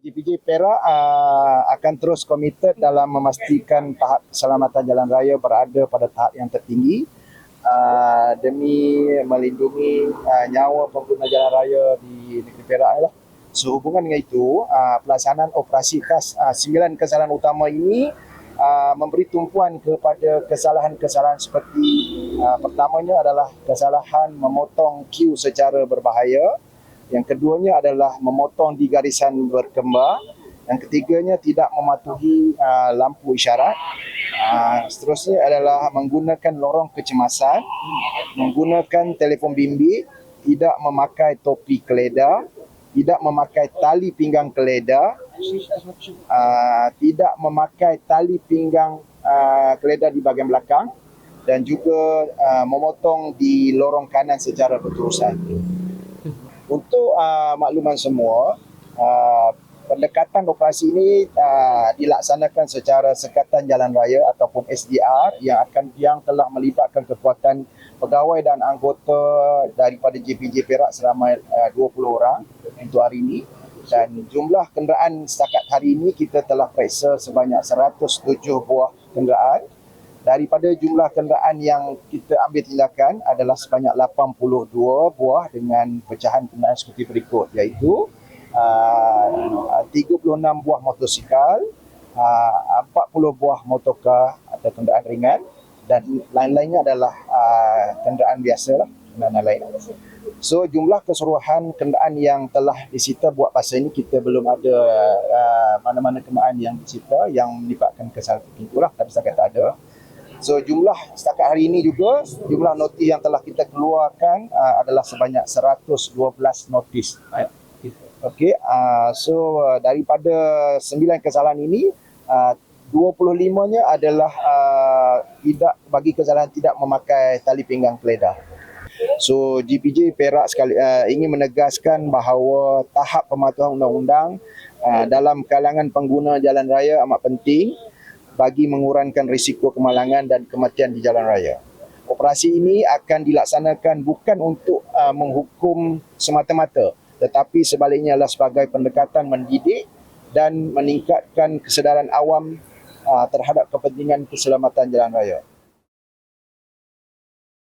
PJPJ Perak uh, akan terus komited dalam memastikan tahap keselamatan jalan raya berada pada tahap yang tertinggi uh, demi melindungi uh, nyawa pengguna jalan raya di negeri Perak lah. Sehubungan dengan itu, uh, pelaksanaan operasi khas sembilan kesalahan utama ini uh, memberi tumpuan kepada kesalahan-kesalahan seperti uh, pertamanya adalah kesalahan memotong queue secara berbahaya yang keduanya adalah memotong di garisan berkembar. Yang ketiganya tidak mematuhi uh, lampu isyarat. Uh, seterusnya adalah menggunakan lorong kecemasan, menggunakan telefon bimbit, tidak memakai topi keledar, tidak memakai tali pinggang keledar, uh, tidak memakai tali pinggang uh, keledar di bahagian belakang dan juga uh, memotong di lorong kanan secara berterusan. Untuk uh, makluman semua, uh, pendekatan operasi ini uh, dilaksanakan secara sekatan jalan raya ataupun SDR yang akan yang telah melibatkan kekuatan pegawai dan anggota daripada JPJ Perak seramai uh, 20 orang untuk hari ini. Dan jumlah kenderaan setakat hari ini kita telah periksa sebanyak 107 buah kenderaan daripada jumlah kenderaan yang kita ambil tindakan adalah sebanyak 82 buah dengan pecahan kenderaan seperti berikut iaitu uh, 36 buah motosikal, uh, 40 buah motorkar atau kenderaan ringan dan lain-lainnya adalah uh, kenderaan biasa lah, kenderaan lain. So jumlah keseluruhan kenderaan yang telah disita buat pasal ini kita belum ada uh, mana-mana kenderaan yang disita yang melibatkan kesalahan itulah tapi setakat tak ada. So jumlah setakat hari ini juga jumlah notis yang telah kita keluarkan uh, adalah sebanyak 112 notis. Okey, uh, so uh, daripada 9 kesalahan ini uh, 25-nya adalah uh, tidak bagi kesalahan tidak memakai tali pinggang keledar. So GPJ Perak sekali uh, ingin menegaskan bahawa tahap pematuhan undang-undang uh, dalam kalangan pengguna jalan raya amat penting bagi mengurangkan risiko kemalangan dan kematian di jalan raya. Operasi ini akan dilaksanakan bukan untuk uh, menghukum semata-mata tetapi sebaliknya adalah sebagai pendekatan mendidik dan meningkatkan kesedaran awam uh, terhadap kepentingan keselamatan jalan raya.